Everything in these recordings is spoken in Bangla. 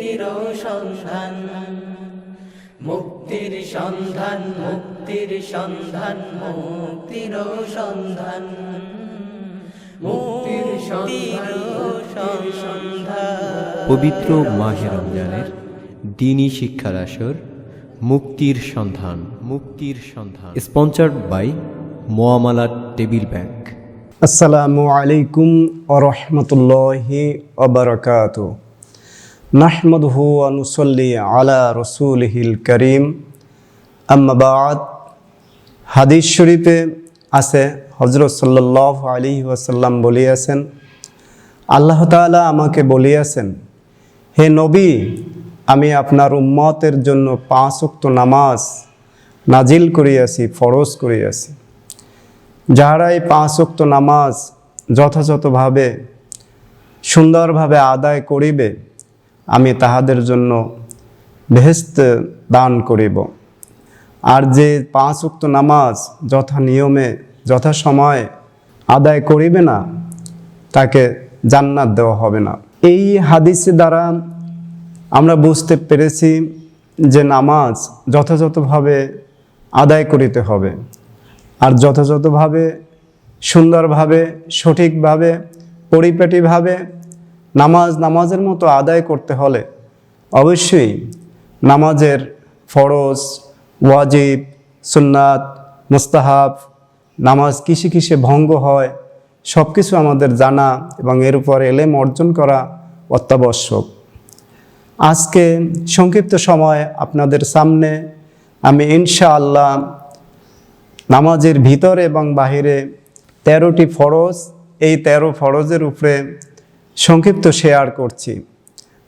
মুক্তির সন্ধান। মুক্তির সন্ধান মুক্তির সন্ধান মুক্তির সন্ধান। মুক্তির সন্ধান পবিত্র মাহে রমজানের দিনী শিক্ষার আসর মুক্তির সন্ধান মুক্তির সন্ধান। স্পন্সার্ড বাই মোয়ামালা টেবিল ব্যাংক। আসসালামু আলাইকুম ওরহমতুল্লাহি ওবরকাত নাহমদহু আনুসল্লি আলা রসুলহিল করিম। আম্মাবাদ হাদিস শরীফে আছে হজরত সাল্লাহ আলী ওয়াসাল্লাম বলিয়াছেন, আল্লাহ তাআলা আমাকে বলিয়াছেন, হে নবী, আমি আপনার উম্মতের জন্য পাঁচ ওয়াক্ত নামাজ নাজিল করিয়াছি, ফরজ করিয়াছি। যাহারা এই পাঁচ ওক্ত নামাজ যথাযথভাবে সুন্দরভাবে আদায় করিবে আমি তাহাদের জন্য বেহেস্ত দান করিব। আর যে পাঁচ উক্ত নামাজ যথা নিয়মে, যথা সময়ে আদায় করিবে না, তাকে জান্নাত দেওয়া হবে না। এই হাদিসে দ্বারা আমরা বুঝতে পেরেছি যে নামাজ যথাযথভাবে আদায় করিতে হবে আর যথাযথভাবে, সুন্দরভাবে, সঠিকভাবে, পরিপাটিভাবে নামাজ নামাজের মতো আদায় করতে হলে অবশ্যই নামাজের ফরজ, ওয়াজিব, সুন্নাত, মুস্তাহাব, নামাজ কিসে কিসে ভঙ্গ হয় সব কিছু আমাদের জানা এবং এর উপর এলেম অর্জন করা অত্যাবশ্যক। আজকে সংক্ষিপ্ত সময় আপনাদের সামনে আমি ইনশাআল্লাহ নামাজের ভিতরে এবং বাহিরে তেরোটি ফরজ, এই তেরো ফরজের উপরে সংক্ষিপ্ত শেয়ার করছি।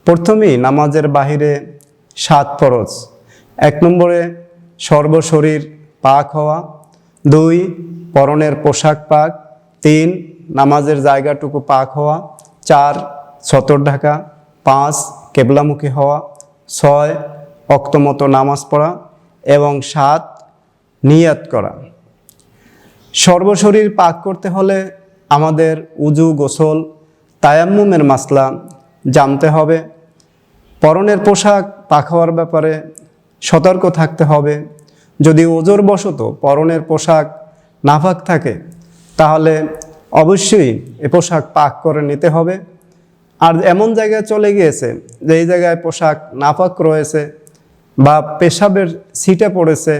প্রথমেই নামাজের বাহিরে সাত ফরজ। এক নম্বরে সর্বশরীর পাক হওয়া। দুই, পরনের পোশাক পাক। তিন, নামাজের জায়গাটুকু পাক হওয়া। চার ছতর ঢাকা। পাঁচ, কেবলামুখী হওয়া। ছয়, অক্তমতো নামাজ পড়া। এবং সাত, নিয়াত করা। সর্বশরীর পাক করতে হলে আমাদের উজু, গোসল তায়াম্মুমের মাসলা জানতে হবে, পরনের পোশাক পাক ব্যাপারে সতর্ক থাকতে হবে। যদি ওজোর বশত পরনের পোশাক নাফাক থাকে, তাহলে অবশ্যই এ পোশাক পাক করে নিতে হবে। আর এমন জায়গায় চলে গিয়েছে যে এই জায়গায় পোশাক নাফাক রয়েছে বা পেশাবের সিটে পড়েছে,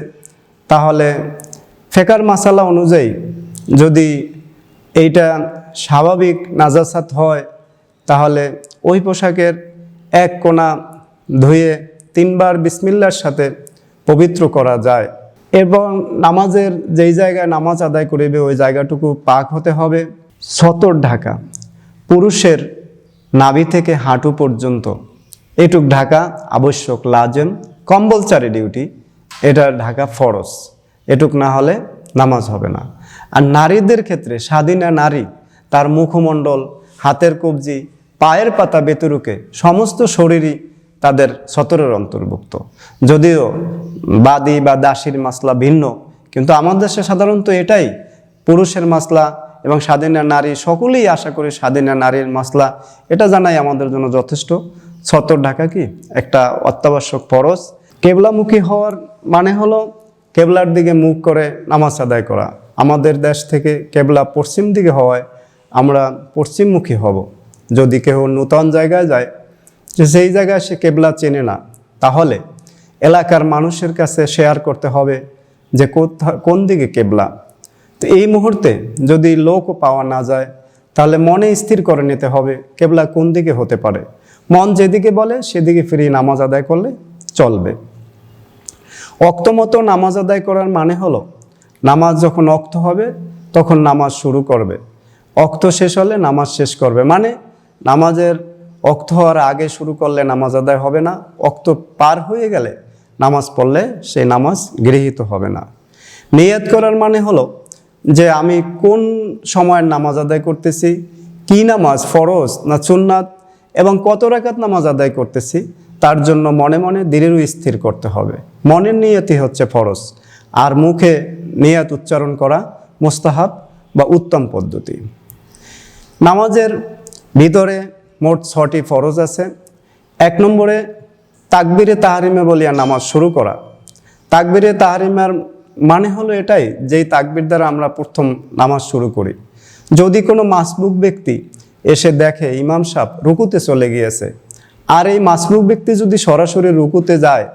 তাহলে ফেকার মাসালা অনুযায়ী যদি এইটা স্বাভাবিক নাজাসাত হয়, তাহলে ওই পোশাকের এক কোণা ধুয়ে তিনবার বিসমিল্লার সাথে পবিত্র করা যায়। এবং নামাজের যেই জায়গায় নামাজ আদায় করিবে, ওই জায়গাটুকু পাক হতে হবে। সতর ঢাকা, পুরুষের নাভি থেকে হাঁটু পর্যন্ত। এটুক ঢাকা আবশ্যক, লাজেম কম্বলচারি ডিউটি, এটা ঢাকা ফরজ। এটুক না হলে নামাজ হবে না। আর নারীদের ক্ষেত্রে, স্বাধীনা নারী তার মুখমণ্ডল, হাতের কবজি, পায়ের পাতা বেতুরুকে, সমস্ত শরীরই তাদের সতরের অন্তর্ভুক্ত। যদিও বাদী বা দাসীর মাসলা ভিন্ন, কিন্তু আমাদের দেশে সাধারণত এটাই। পুরুষের মাসলা এবং স্বাধীনা নারী, সকলেই আশা করি স্বাধীনা নারীর মাসলা। এটা জানাই আমাদের জন্য যথেষ্ট। সতর ঢাকা কি? একটা অত্যাবশ্যক ফরজ। কেবলামুখী হওয়ার মানে হলো কেবলার দিকে মুখ করে নামাজ আদায় করা। আমাদের দেশ থেকে কেবলা পশ্চিম দিকে হওয়ায় আমরা পশ্চিমমুখী হব। যদি কেউ নূতন জায়গায় যায়, যে সেই জায়গায় সে কেবলা চেনে না, তাহলে এলাকার মানুষের কাছে শেয়ার করতে হবে যে কোথা- কোন দিকে কেবলা। তো এই মুহূর্তে যদি লোকও পাওয়া না যায়, তাহলে মনে স্থির করে নিতে হবে কেবলা কোন দিকে হতে পারে। মন যেদিকে বলে, সেদিকে ফিরিয়ে নামাজ আদায় করলে চলবে। অক্তমতো নামাজ আদায় করার মানে হলো, নামাজ যখন অক্ত হবে, তখন নামাজ শুরু করবে। অক্ত শেষ হলে নামাজ শেষ করবে। মানে নামাজের অক্ত হওয়ার আগে শুরু করলে নামাজ আদায় হবে না, অক্ত পার হয়ে গেলে নামাজ পড়লে সেই নামাজ গৃহীত হবে না। নিয়াত করার মানে হলো যে আমি কোন সময়ের নামাজ আদায় করতেছি, কি নামাজ, ফরজ না সুন্নাত, এবং কত রাকাত নামাজ আদায় করতেছি, তার জন্য মনে মনে দৃঢ় স্থির করতে হবে। মনের নিয়তি হচ্ছে ফরজ। আর মুখে নিয়াত উচ্চারণ করা মোস্তাহাব বা উত্তম পদ্ধতি। নামাজের ভিতরে মোট ছটি ফরজ আছে। এক নম্বরে তাকবিরে তাহারিমে বলিয়া নামাজ শুরু করা। তাকবিরে তাহারিমার মানে হলো এটাই, যেই তাকবির দ্বারা আমরা প্রথম নামাজ শুরু করি। যদি কোনো মাসবুক ব্যক্তি এসে দেখে, ইমাম সাহ রুকুতে চলে গিয়েছে, আর এই মাসবুক ব্যক্তি যদি সরাসরি রুকুতে যায়,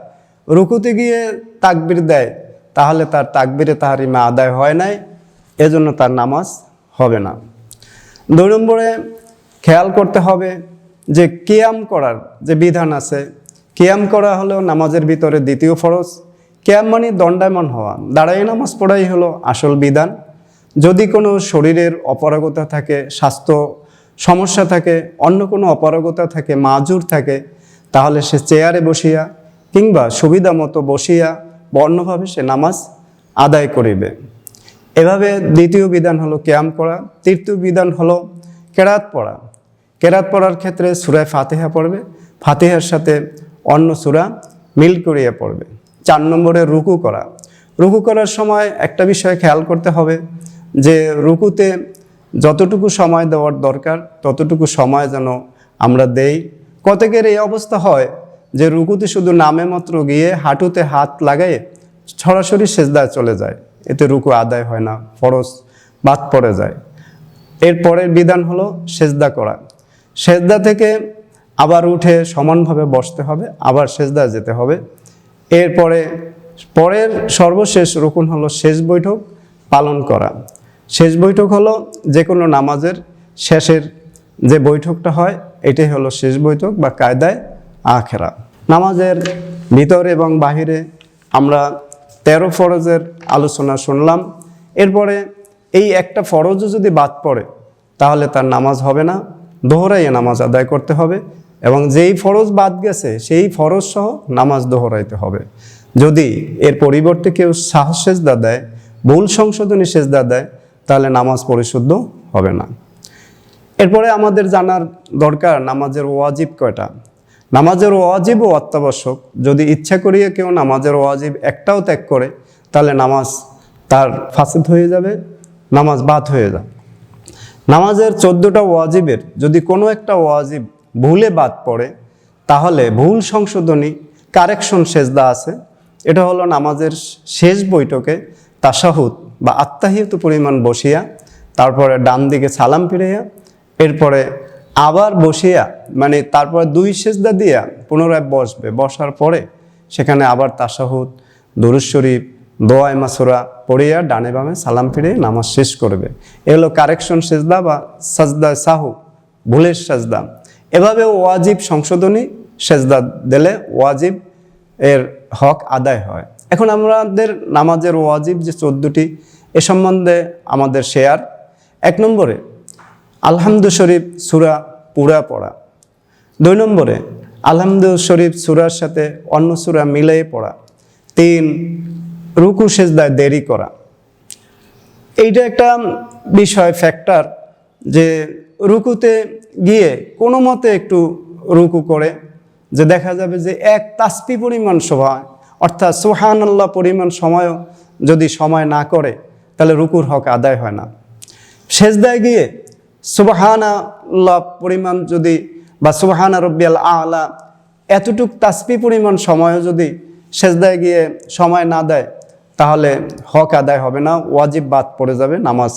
রুকুতে গিয়ে তাকবির দেয়, তাহলে তার তাকবিরে তাহারিমা আদায় হয় নাই, এজন্য তার নামাজ হবে না। দুই নম্বরে খেয়াল করতে হবে যে কেয়াম করার যে বিধান আছে, কেয়াম করা হলো নামাজের ভিতরে দ্বিতীয় ফরজ। কেয়াম মানে দণ্ডায়মান হওয়া। দাঁড়াই নামাজ পড়াই হলো আসল বিধান। যদি কোনো শরীরের অপারগতা থাকে, স্বাস্থ্য সমস্যা থাকে, অন্য কোনো অপারগতা থাকে, মাজুর থাকে, তাহলে সে চেয়ারে বসিয়া কিংবা সুবিধা মতো বসিয়া বা অন্যভাবে সে নামাজ আদায় করিবে। এভাবে দ্বিতীয় বিধান হলো ক্যাম করা তৃতীয় বিধান হলো কেরাত পড়া। কেরাত পড়ার ক্ষেত্রে সুরায় ফাতেহা পড়বে, ফাতেহার সাথে অন্য সুরা মিল করিয়ে পড়বে। চার নম্বরে রুকু করা। রুকু করার সময় একটা বিষয় খেয়াল করতে হবে যে রুকুতে যতটুকু সময় দেওয়ার দরকার, ততটুকু সময় যেন আমরা দেই। কতকের এই অবস্থা হয় যে রুকুতে শুধু নামে মাত্র গিয়ে হাঁটুতে হাত লাগায়ে সরাসরি সেজদায় চলে যায়। এতে রুকু আদায় হয় না, ফরজ, বাদ পড়ে যায়। এর পরের বিধান হলো সেজদা করা। সেজদা থেকে আবার উঠে সমানভাবে বসতে হবে, আবার সেজদা যেতে হবে। এরপরে পরের সর্বশেষ রুকুন হলো শেষ বৈঠক পালন করা। শেষ বৈঠক হলো যে কোনো নামাজের শেষের যে বৈঠকটা হয়, এটাই হলো শেষ বৈঠক বা কায়দায় আখেরা। নামাজের ভিতর এবং বাহিরে আমরা তেরো ফরজের আলোচনা শুনলাম। এরপরে এই একটা ফরজও যদি বাদ পড়ে, তাহলে তার নামাজ হবে না। দোহরাইয়ে নামাজ আদায় করতে হবে এবং যেই ফরজ বাদ গেছে, সেই ফরজ সহ নামাজ দোহরাইতে হবে। যদি এর পরিবর্তে কেউ সাহস সেজদা দেয়, ভুল সংশোধনী সেজদা দেয়, তাহলে নামাজ পরিশুদ্ধ হবে না। এরপরে আমাদের জানার দরকার, নামাজের ওয়াজিব কয়টা? নামাজের ওয়াজিব ও অত্যাবশ্যক। যদি ইচ্ছা করিয়ে কেউ নামাজের ওয়াজিব একটাও ত্যাগ করে, তাহলে নামাজ তার ফাসিদ হয়ে যাবে, নামাজ বাদ হয়ে যাবে। নামাজের চোদ্দোটা ওয়াজিবের যদি কোনো একটা ওয়াজিব ভুলে বাদ পড়ে, তাহলে ভুল সংশোধনী, কারেকশন সেজদা আছে। এটা হলো নামাজের শেষ বৈঠকে তাসাহুদ বা আত্মাহিত পরিমাণ বসিয়া, তারপরে ডান দিকে সালাম ফিরাইয়া, এরপরে আবার বসিয়া মানে তারপর দুই সেজদা দিয়া পুনরায় বসবে। বসার পরে সেখানে আবার তাসাহুদ, দরুদ শরীফ দোয়াই মাসুরা পড়িয়া ডানে বামে সালাম ফিরে নামাজ শেষ করবে। এ হলো কারেকশন সেজদা বা সাজদা সাহু, ভুলের সাজদা। এভাবে ওয়াজিব সংশোধনী সেজদা দিলে ওয়াজিব এর হক আদায় হয়। এখন আমাদের নামাজের ওয়াজিব যে চোদ্দটি, এ সম্বন্ধে আমাদের শেয়ার। এক নম্বরে আলহামদু শরীফ সুরা পুরা পড়া। দুই নম্বরে আলহামদু শরীফ সুরার সাথে অন্য সুরা মিলিয়ে পড়া। তিন, রুকু সেজদায় দেরি করা। এইটা একটা বিষয় ফ্যাক্টর যে রুকুতে গিয়ে কোনো মতে একটু রুকু করে, যে দেখা যাবে যে এক তাসপি পরিমাণ সময়, অর্থাৎ সোহান আল্লাহ পরিমাণ সময়ও যদি সময় না করে, তাহলে রুকুর হক আদায় হয় না। সেজদায় গিয়ে সুবাহানা আল্লাহ পরিমাণ যদি বা সুবাহানা রব্বিয়াল আলা এতটুক তাসপি পরিমাণ সময়ও যদি সেজদায় গিয়ে সময় না দেয়, তাহলে হক আদায় হবে না, ওয়াজিব বাদ পড়ে যাবে, নামাজ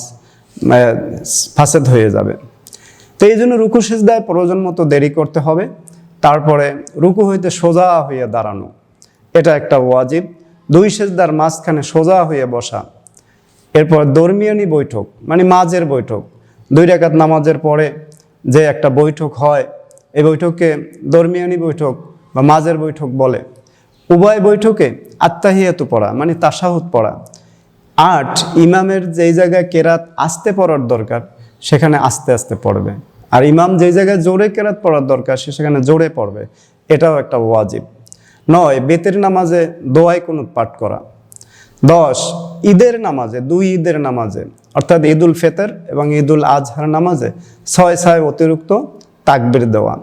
ফাসেদ হয়ে যাবে। তো এই জন্য রুকু সেজদায় প্রয়োজন মতো দেরি করতে হবে, তারপরে রুকু হইতে সোজা হয়ে দাঁড়ানো, এটা একটা ওয়াজিব। দুই সেজদার মাঝখানে সোজা হয়ে বসা, এরপর দরমিয়ানি বৈঠক মানে মাঝের বৈঠক দুই রাকাত নামাজের পরে যে একটা বৈঠক হয় এই বৈঠককে দরমিয়ানি বৈঠক বা মাঝের বৈঠক বলে। উভয় বৈঠকে আত্মাহিয়াতু পড়া মানে তাসাহুদ পড়া। আট ইমামের যেই জায়গায় কেরাত আস্তে পড়ার দরকার, সেখানে আস্তে আস্তে পড়বে। আর ইমাম যেই জায়গায় জোরে কেরাত পড়ার দরকার, সে সেখানে জোরে পড়বে। এটাও একটা ওয়াজিব। নয়, বেতের নামাজে দোয়াই কোনো পাঠ করা। দশ, ঈদের নামাজে, দুই ঈদের নামাজে অর্থাৎ ঈদুল ফেতর এবং ঈদুল আজহার নামাজে ছয় ছয় অতিরিক্ত তাকবির দেওয়া।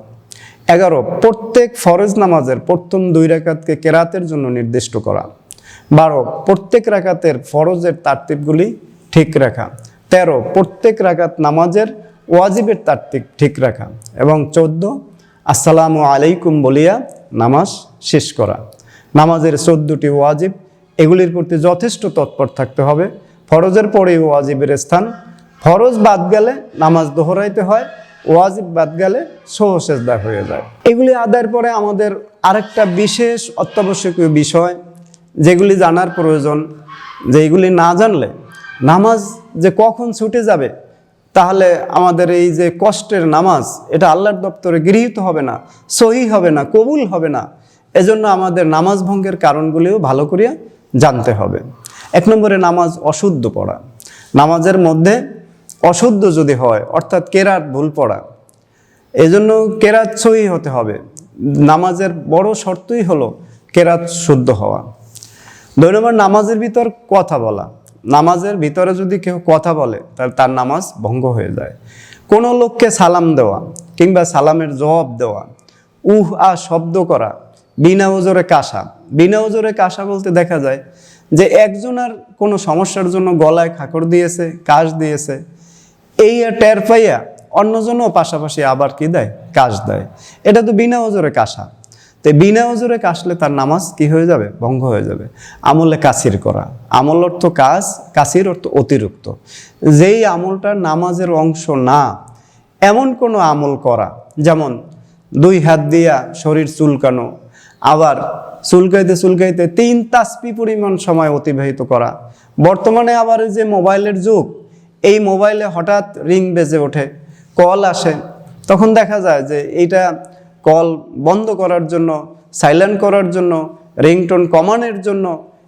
এগারো, প্রত্যেক ফরজ নামাজের প্রথম দুই রাকাতকে কেরাতের জন্য নির্দিষ্ট করা। বারো, প্রত্যেক রাকাতের ফরজের তারতিবগুলি ঠিক রাখা। তেরো, প্রত্যেক রাকাত নামাজের ওয়াজিবের তারতিব ঠিক রাখা। এবং চোদ্দ, আসসালামু আলাইকুম বলিয়া নামাজ শেষ করা। নামাজের চোদ্দটি ওয়াজিব, এগুলির প্রতি যথেষ্ট তৎপর থাকতে হবে। ফরজের পরে ওয়াজিবের স্থান। ফরজ বাদ গেলে নামাজ দোহরাইতে হয়, ওয়াজিব বাদ গেলে সহসেজদা হয়ে যায়। এগুলি আদায়ের পরে আমাদের আরেকটা বিশেষ অত্যাবশ্যকীয় বিষয়, যেগুলি জানার প্রয়োজন, যে এগুলি না জানলে নামাজ যে কখন ছুটে যাবে, তাহলে আমাদের এই যে কষ্টের নামাজ, এটা আল্লাহর দপ্তরে গৃহীত হবে না, সহি হবে না, কবুল হবে না। এজন্য আমাদের নামাজ ভঙ্গের কারণগুলিও ভালো করিয়া জানতে হবে। এক নম্বরে নামাজ অশুদ্ধ পড়া। নামাজের মধ্যে অশুদ্ধ যদি হয়, অর্থাৎ কেরাত ভুল পড়া, এজন্য কেরাত সহি হতে হবে। নামাজের বড় শর্তই হলো কেরাত শুদ্ধ হওয়া। দুই নম্বর, নামাজের ভিতর কথা বলা। নামাজের ভিতরে যদি কেউ কথা বলে, তাহলে তার নামাজ ভঙ্গ হয়ে যায়। কোনো লোককে সালাম দেওয়া কিংবা সালামের জবাব দেওয়া উহ আ শব্দ করা, বিনা ওজোরে কাশা। বিনা ওজোরে কাশা বলতে দেখা যায় যে একজনের কোনো সমস্যার জন্য গলায় খাকর দিয়েছে, কাশ দিয়েছে, এই টের পাইয়া অন্যজনও পাশাপাশি আবার কি দেয়? কাশ দেয়। এটা তো বিনা ওজোরে কাশা। তো বিনা ওজোরে কাশলে তার নামাজ কি হয়ে যাবে? ভঙ্গ হয়ে যাবে। আমলে কাসির করা। আমল অর্থ কাজ, কাসির অর্থ অতিরিক্ত। যেই আমলটা নামাজের অংশ না, এমন কোনো আমল করা। যেমন দুই হাত দিয়া শরীর চুলকানো আবার চুলকাইতে চুলকাইতে তিন তাসপি পরিমাণ সময় অতিবাহিত করা। বর্তমানে আবার যে মোবাইলের যুগ, এই মোবাইলে হঠাৎ রিং বেজে ওঠে, কল আসে। তখন দেখা যায় যে এইটা কল বন্ধ করার জন্য, সাইলেন্ট করার জন্য, রিংটোন কমানোর জন্য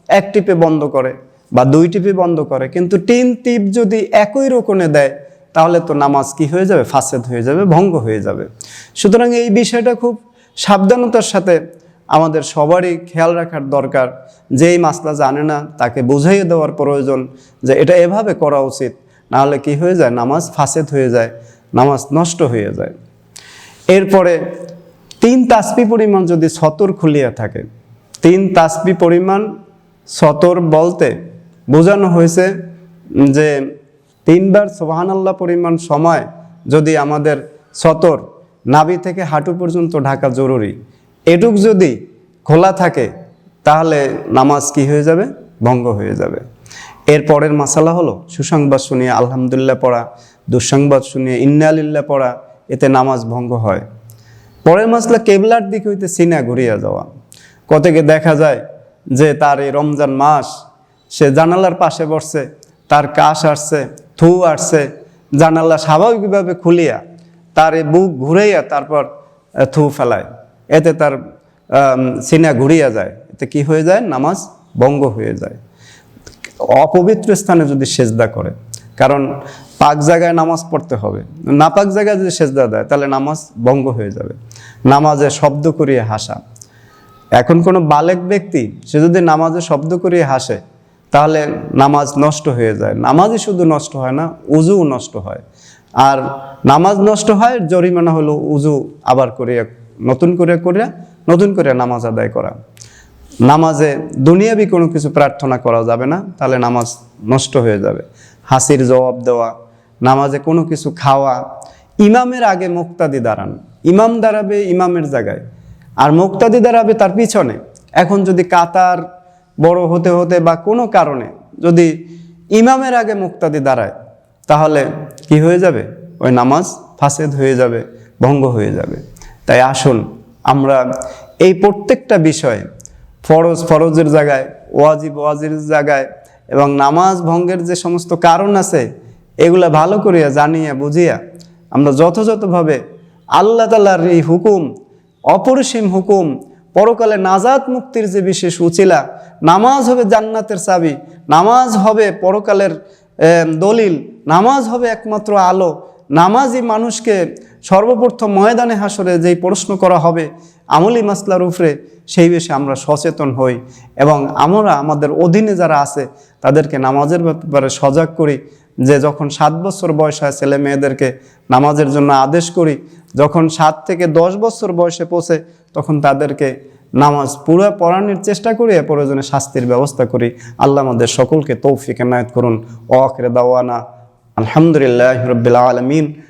এক টিপে বন্ধ করে বা দুই টিপে বন্ধ করে। কিন্তু তিন টিপ যদি একই রকমে দেয়, তাহলে তো নামাজ কি হয়ে যাবে? ফাসেদ হয়ে যাবে, ভঙ্গ হয়ে যাবে। সুতরাং এই বিষয়টা খুব সাবধানতার সাথে আমাদের সবারই খেয়াল রাখার দরকার। যেই মাসলা জানে না, তাকে বুঝাইয়ে দেওয়ার প্রয়োজন যে এটা এভাবে করা উচিত, নাহলে কি হয়ে যায়? নামাজ ফাসেদ হয়ে যায়, নামাজ নষ্ট হয়ে যায়। এরপরে তিন তাসপি পরিমাণ যদি সতর খুলিয়া থাকে, তিন তাসপি পরিমাণ সতর বলতে বোঝানো হয়েছে যে তিনবার সোহানাল্লাহ পরিমাণ সময় যদি আমাদের সতর নাভি থেকে হাঁটু পর্যন্ত ঢাকা জরুরি। এটুক যদি খোলা থাকে, তাহলে নামাজ কি হয়ে যাবে? ভঙ্গ হয়ে যাবে। এর পরের মাসালা হলো সুসংবাদ শুনিয়ে, আলহামদুলিল্লাহ পড়া, দুঃসংবাদ শুনিয়ে, ইন্না আলিল্লাহ পড়া, এতে নামাজ ভঙ্গ হয়। পরের মাসলা কেবলার দিক হইতে সিনা ঘুরিয়া যাওয়া। কতকে দেখা যায় যে তার এই রমজান মাস, সে জানালার পাশে বসছে, তার কাশ আসছে, থু আসছে, জানালা স্বাভাবিকভাবে খুলিয়া তার এই বুক ঘুরাইয়া তারপর থু ফেলায়। এতে তার সিনা ঘুরিয়া যায়। এতে কি হয়ে যায়? নামাজ ভঙ্গ হয়ে যায়। অপবিত্র স্থানে যদি সেজদা করে, কারণ পাক জায়গায় নামাজ পড়তে হবে। না পাক জায়গায় যদি সেজদা দেয়, তাহলে নামাজ ভঙ্গ হয়ে যাবে। নামাজে শব্দ করিয়ে হাসা। এখন কোনো বালেক ব্যক্তি, সে যদি নামাজে শব্দ করিয়ে হাসে, তাহলে নামাজ নষ্ট হয়ে যায়। নামাজই শুধু নষ্ট হয় না, উজুও নষ্ট হয়। আর নামাজ নষ্ট হয়, জরিমানা হলো উজু আবার করিয়া নতুন করে করে নতুন করে নামাজ আদায় করা। নামাজে দুনিয়াবি কোনো কিছু প্রার্থনা করা যাবে না, তাহলে নামাজ নষ্ট হয়ে যাবে। হাসির জবাব দেওয়া, নামাজে কোনো কিছু খাওয়া। ইমামের আগে মুক্তাদি দাঁড়ান। ইমাম দাঁড়াবে ইমামের জায়গায়। আর মুক্তাদি দাঁড়াবে তার পিছনে। এখন যদি কাতার বড় হতে হতে বা কোনো কারণে যদি ইমামের আগে মুক্তাদি দাঁড়ায়, তাহলে কি হয়ে যাবে? ওই নামাজ ফাসেদ হয়ে যাবে, ভঙ্গ হয়ে যাবে। তাই আসুন, আমরা এই প্রত্যেকটা বিষয়ে ফরজ, ফরজের জায়গায়, ওয়াজিব, ওয়াজির জায়গায় এবং নামাজ ভঙ্গের যে সমস্ত কারণ আছে, এগুলা ভালো করিয়া জানিয়া, বুঝিয়া আমরা যথাযথভাবে আল্লাহ তালার এই হুকুম, অপরিসীম হুকুম, পরকালে নাজাত মুক্তির যে বিশেষ উচিলা, নামাজ হবে জান্নাতের চাবি, নামাজ হবে পরকালের দলিল, নামাজ হবে একমাত্র আলো নামাজই মানুষকে সর্বপ্রথম ময়দানে হাসরে যেই প্রশ্ন করা হবে, আমলি মাসলার উপরে সেই বিষয়ে আমরা সচেতন হই এবং আমরা আমাদের অধীনে যারা আছে, তাদেরকে নামাজের ব্যাপারে সজাগ করি যে যখন সাত বছর বয়স হয় ছেলে মেয়েদেরকে নামাজের জন্য আদেশ করি, যখন সাত থেকে দশ বছর বয়সে পৌঁছে, তখন তাদেরকে নামাজ পুরো পড়ানোর চেষ্টা করি প্রয়োজনে শাস্তির ব্যবস্থা করি। আল্লাহ আমাদের সকলকে তৌফিক এনায়ত করুন। ওয়াকরে দাওয়ানা। আলহামদুলিল্লাহ রবিল আলমিন।